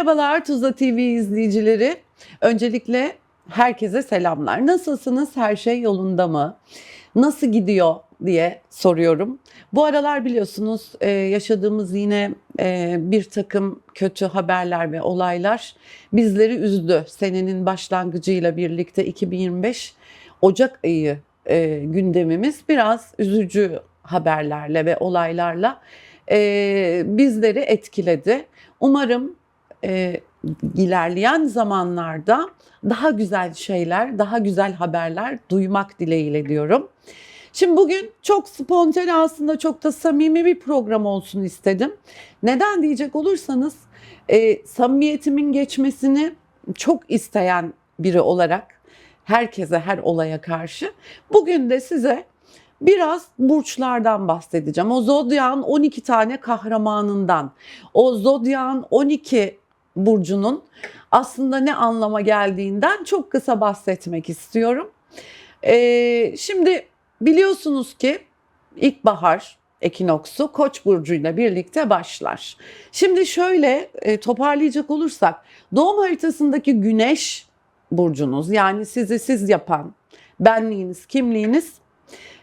Merhabalar Tuzla TV izleyicileri. Öncelikle herkese selamlar. Nasılsınız? Her şey yolunda mı? Nasıl gidiyor diye soruyorum. Bu aralar biliyorsunuz e, yaşadığımız yine e, bir takım kötü haberler ve olaylar bizleri üzdü. Senenin başlangıcıyla birlikte 2025 Ocak ayı e, gündemimiz biraz üzücü haberlerle ve olaylarla bizleri etkiledi. Umarım e, ilerleyen zamanlarda daha güzel şeyler, daha güzel haberler duymak dileğiyle diyorum. Şimdi bugün çok spontane aslında çok da samimi bir program olsun istedim. Neden diyecek olursanız e, samimiyetimin geçmesini çok isteyen biri olarak herkese her olaya karşı bugün de size biraz burçlardan bahsedeceğim. O zodyan 12 tane kahramanından, o zodyan 12 burcunun aslında ne anlama geldiğinden çok kısa bahsetmek istiyorum. Ee, şimdi biliyorsunuz ki ilkbahar ekinoksu Koç burcuyla birlikte başlar. Şimdi şöyle e, toparlayacak olursak doğum haritasındaki Güneş burcunuz yani sizi siz yapan benliğiniz, kimliğiniz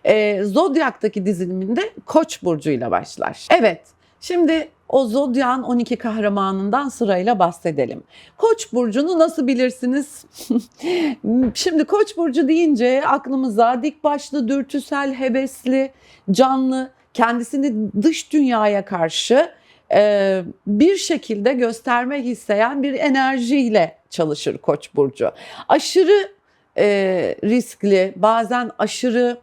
e, Zodyak'taki diziliminde Koç burcuyla başlar. Evet, şimdi o Zodyan 12 kahramanından sırayla bahsedelim. Koç burcunu nasıl bilirsiniz? Şimdi Koç burcu deyince aklımıza dik başlı, dürtüsel, hevesli, canlı, kendisini dış dünyaya karşı e, bir şekilde göstermek isteyen bir enerjiyle çalışır Koç burcu. Aşırı e, riskli, bazen aşırı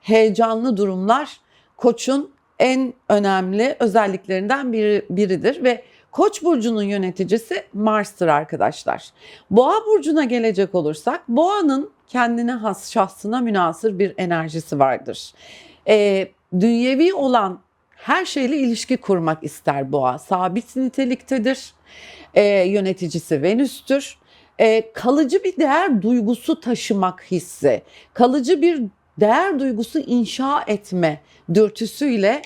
heyecanlı durumlar Koç'un en önemli özelliklerinden biri, biridir ve Koç burcunun yöneticisi Mars'tır arkadaşlar. Boğa burcuna gelecek olursak Boğa'nın kendine has şahsına münasır bir enerjisi vardır. E, dünyevi olan her şeyle ilişki kurmak ister Boğa. Sabit niteliktedir. E, yöneticisi Venüs'tür. E, kalıcı bir değer duygusu taşımak hissi, kalıcı bir değer duygusu inşa etme dürtüsüyle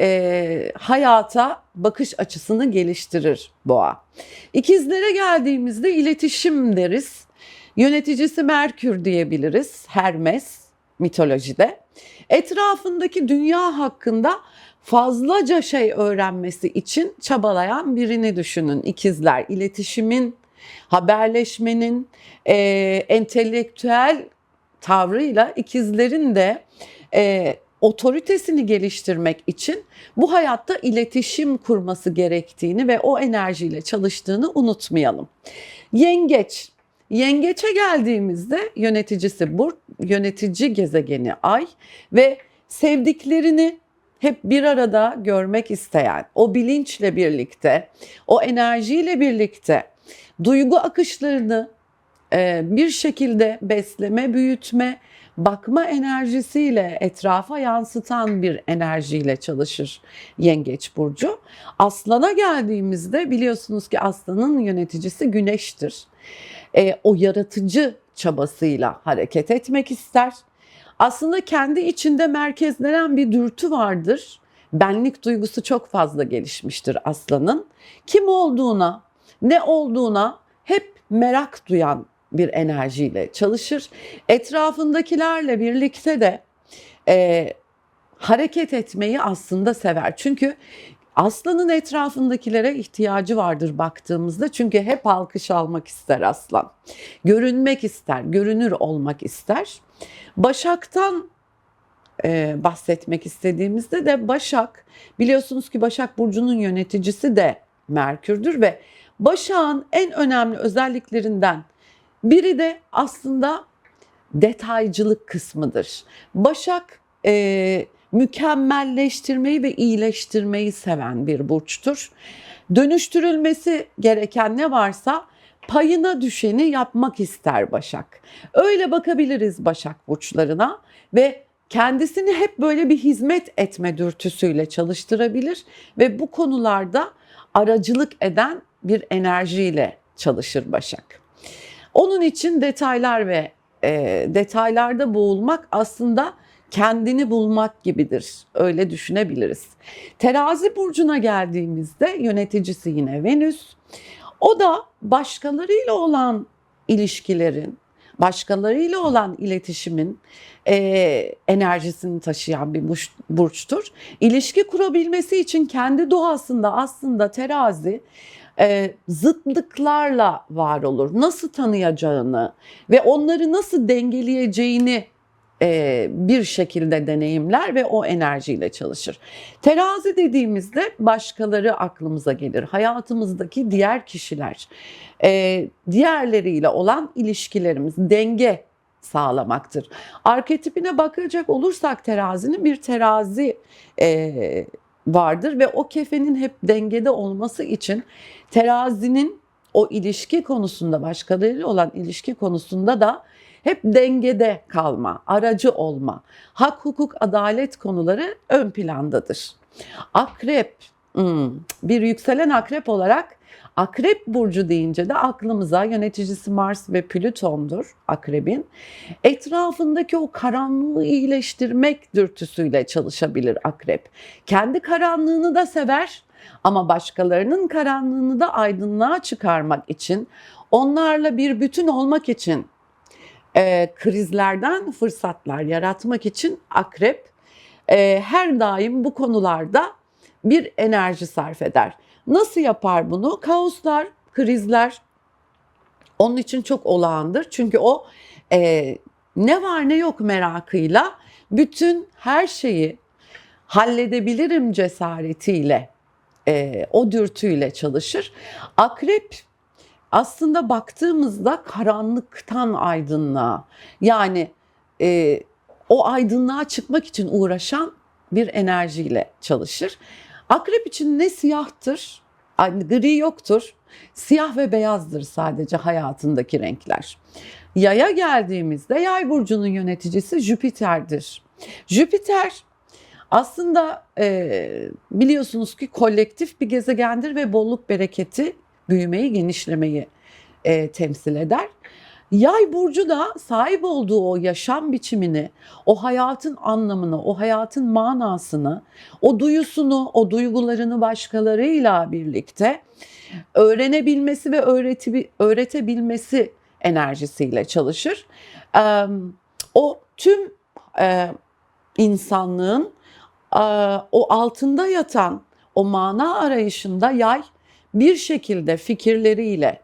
e, hayata bakış açısını geliştirir boğa. İkizlere geldiğimizde iletişim deriz. Yöneticisi Merkür diyebiliriz. Hermes mitolojide. Etrafındaki dünya hakkında fazlaca şey öğrenmesi için çabalayan birini düşünün. İkizler iletişimin, haberleşmenin, e, entelektüel tavrıyla ikizlerin de e, otoritesini geliştirmek için bu hayatta iletişim kurması gerektiğini ve o enerjiyle çalıştığını unutmayalım. Yengeç. Yengeçe geldiğimizde yöneticisi Burç, yönetici gezegeni Ay ve sevdiklerini hep bir arada görmek isteyen, o bilinçle birlikte, o enerjiyle birlikte duygu akışlarını bir şekilde besleme, büyütme, bakma enerjisiyle etrafa yansıtan bir enerjiyle çalışır Yengeç burcu. Aslan'a geldiğimizde biliyorsunuz ki Aslan'ın yöneticisi Güneş'tir. E, o yaratıcı çabasıyla hareket etmek ister. Aslında kendi içinde merkezlenen bir dürtü vardır. Benlik duygusu çok fazla gelişmiştir Aslan'ın. Kim olduğuna, ne olduğuna hep merak duyan bir enerjiyle çalışır. Etrafındakilerle birlikte de e, hareket etmeyi aslında sever. Çünkü aslanın etrafındakilere ihtiyacı vardır baktığımızda. Çünkü hep alkış almak ister aslan. Görünmek ister, görünür olmak ister. Başak'tan e, bahsetmek istediğimizde de Başak, biliyorsunuz ki Başak Burcu'nun yöneticisi de Merkür'dür ve Başak'ın en önemli özelliklerinden biri de aslında detaycılık kısmıdır. Başak e, mükemmelleştirmeyi ve iyileştirmeyi seven bir burçtur. Dönüştürülmesi gereken ne varsa payına düşeni yapmak ister Başak. Öyle bakabiliriz Başak burçlarına ve kendisini hep böyle bir hizmet etme dürtüsüyle çalıştırabilir ve bu konularda aracılık eden bir enerjiyle çalışır Başak. Onun için detaylar ve e, detaylarda boğulmak aslında kendini bulmak gibidir. Öyle düşünebiliriz. Terazi burcuna geldiğimizde yöneticisi yine Venüs. O da başkalarıyla olan ilişkilerin, başkalarıyla olan iletişimin e, enerjisini taşıyan bir burç- burçtur. İlişki kurabilmesi için kendi doğasında aslında terazi e, zıtlıklarla var olur. Nasıl tanıyacağını ve onları nasıl dengeleyeceğini e, bir şekilde deneyimler ve o enerjiyle çalışır. Terazi dediğimizde başkaları aklımıza gelir. Hayatımızdaki diğer kişiler, e, diğerleriyle olan ilişkilerimiz, denge sağlamaktır. Arketipine bakacak olursak terazinin bir terazi e, vardır ve o kefenin hep dengede olması için terazinin o ilişki konusunda başkalarıyla olan ilişki konusunda da hep dengede kalma, aracı olma, hak, hukuk, adalet konuları ön plandadır. Akrep, hmm, bir yükselen akrep olarak Akrep burcu deyince de aklımıza yöneticisi Mars ve Plüton'dur akrebin. Etrafındaki o karanlığı iyileştirmek dürtüsüyle çalışabilir akrep. Kendi karanlığını da sever ama başkalarının karanlığını da aydınlığa çıkarmak için, onlarla bir bütün olmak için, e, krizlerden fırsatlar yaratmak için akrep e, her daim bu konularda bir enerji sarf eder. Nasıl yapar bunu? Kaoslar, krizler onun için çok olağandır. Çünkü o e, ne var ne yok merakıyla bütün her şeyi halledebilirim cesaretiyle, e, o dürtüyle çalışır. Akrep aslında baktığımızda karanlıktan aydınlığa yani e, o aydınlığa çıkmak için uğraşan bir enerjiyle çalışır. Akrep için ne siyahtır, gri yoktur. Siyah ve beyazdır sadece hayatındaki renkler. Yaya geldiğimizde yay burcunun yöneticisi Jüpiter'dir. Jüpiter aslında e, biliyorsunuz ki kolektif bir gezegendir ve bolluk bereketi, büyümeyi, genişlemeyi e, temsil eder. Yay burcu da sahip olduğu o yaşam biçimini, o hayatın anlamını, o hayatın manasını, o duyusunu, o duygularını başkalarıyla birlikte öğrenebilmesi ve öğreti, öğretebilmesi enerjisiyle çalışır. O tüm insanlığın o altında yatan o mana arayışında yay bir şekilde fikirleriyle,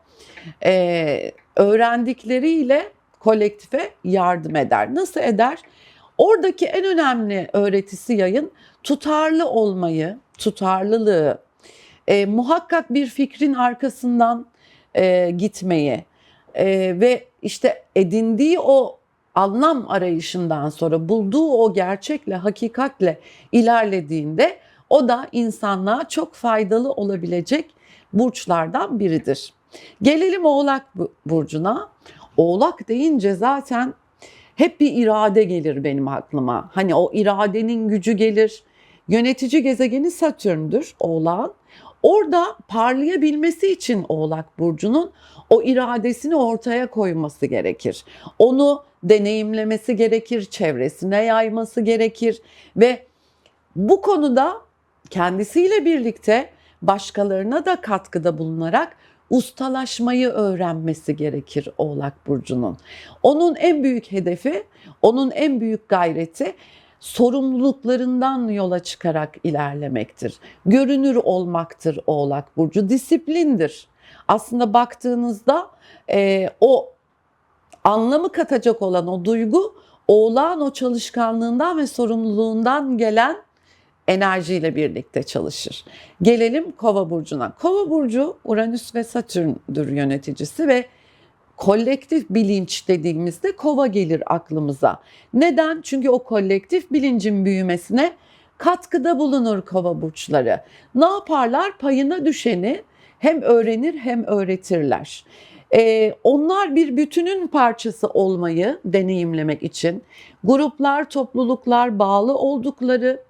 öğrendikleriyle kolektife yardım eder. Nasıl eder? Oradaki en önemli öğretisi yayın tutarlı olmayı, tutarlılığı, e, muhakkak bir fikrin arkasından e, gitmeyi e, ve işte edindiği o anlam arayışından sonra bulduğu o gerçekle, hakikatle ilerlediğinde o da insanlığa çok faydalı olabilecek burçlardan biridir. Gelelim Oğlak burcuna. Oğlak deyince zaten hep bir irade gelir benim aklıma. Hani o iradenin gücü gelir. Yönetici gezegeni Satürn'dür Oğlak'ın. Orada parlayabilmesi için Oğlak burcunun o iradesini ortaya koyması gerekir. Onu deneyimlemesi gerekir, çevresine yayması gerekir ve bu konuda kendisiyle birlikte başkalarına da katkıda bulunarak ustalaşmayı öğrenmesi gerekir Oğlak burcunun. Onun en büyük hedefi, onun en büyük gayreti sorumluluklarından yola çıkarak ilerlemektir. Görünür olmaktır Oğlak burcu, disiplindir. Aslında baktığınızda e, o anlamı katacak olan o duygu Oğlağın o çalışkanlığından ve sorumluluğundan gelen enerjiyle birlikte çalışır. Gelelim Kova burcuna. Kova burcu Uranüs ve Satürn'dür yöneticisi ve kolektif bilinç dediğimizde kova gelir aklımıza. Neden? Çünkü o kolektif bilincin büyümesine katkıda bulunur kova burçları. Ne yaparlar? Payına düşeni hem öğrenir hem öğretirler. Ee, onlar bir bütünün parçası olmayı deneyimlemek için gruplar, topluluklar bağlı oldukları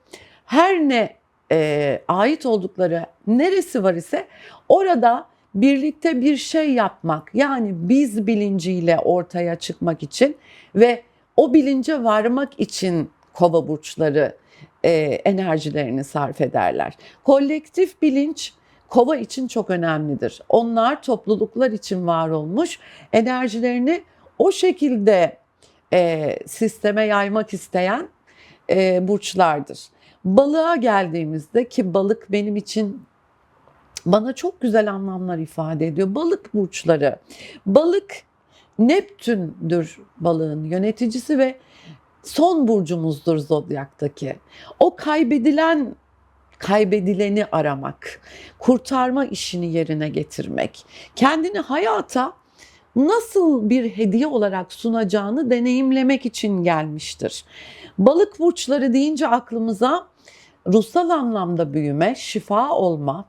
her ne e, ait oldukları neresi var ise orada birlikte bir şey yapmak yani biz bilinciyle ortaya çıkmak için ve o bilince varmak için kova burçları e, enerjilerini sarf ederler. Kolektif bilinç kova için çok önemlidir. Onlar topluluklar için var olmuş enerjilerini o şekilde e, sisteme yaymak isteyen e, burçlardır. Balığa geldiğimizde ki balık benim için bana çok güzel anlamlar ifade ediyor. Balık burçları. Balık Neptün'dür balığın yöneticisi ve son burcumuzdur zodyaktaki. O kaybedilen kaybedileni aramak, kurtarma işini yerine getirmek, kendini hayata nasıl bir hediye olarak sunacağını deneyimlemek için gelmiştir. Balık burçları deyince aklımıza ruhsal anlamda büyüme, şifa olma,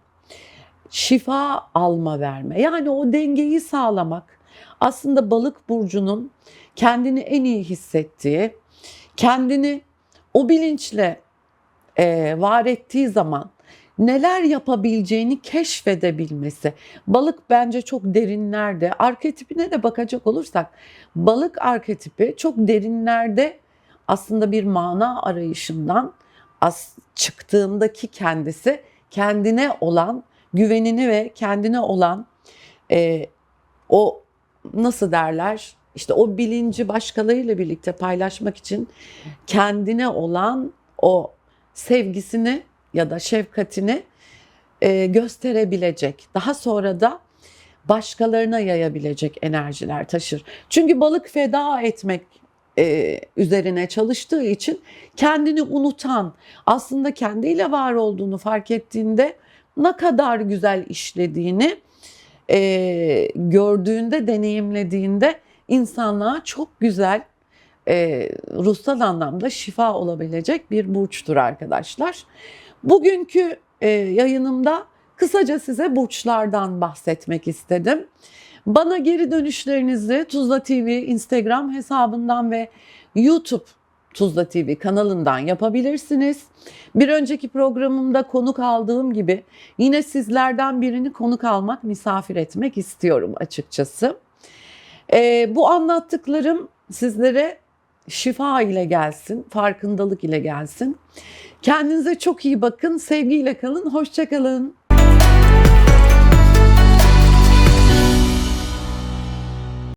şifa alma verme. Yani o dengeyi sağlamak aslında balık burcunun kendini en iyi hissettiği, kendini o bilinçle e, var ettiği zaman neler yapabileceğini keşfedebilmesi. Balık bence çok derinlerde. Arketipine de bakacak olursak balık arketipi çok derinlerde aslında bir mana arayışından as çıktığındaki kendisi kendine olan güvenini ve kendine olan e, o nasıl derler işte o bilinci başkalarıyla birlikte paylaşmak için kendine olan o sevgisini ya da şefkatini e, gösterebilecek. Daha sonra da başkalarına yayabilecek enerjiler taşır. Çünkü balık feda etmek e, üzerine çalıştığı için kendini unutan, aslında kendiyle var olduğunu fark ettiğinde ne kadar güzel işlediğini e, gördüğünde, deneyimlediğinde insanlığa çok güzel e, ruhsal anlamda şifa olabilecek bir burçtur arkadaşlar. Bugünkü e, yayınımda kısaca size burçlardan bahsetmek istedim. Bana geri dönüşlerinizi Tuzla TV Instagram hesabından ve YouTube Tuzla TV kanalından yapabilirsiniz. Bir önceki programımda konuk aldığım gibi yine sizlerden birini konuk almak, misafir etmek istiyorum açıkçası. Ee, bu anlattıklarım sizlere şifa ile gelsin, farkındalık ile gelsin. Kendinize çok iyi bakın, sevgiyle kalın, hoşçakalın.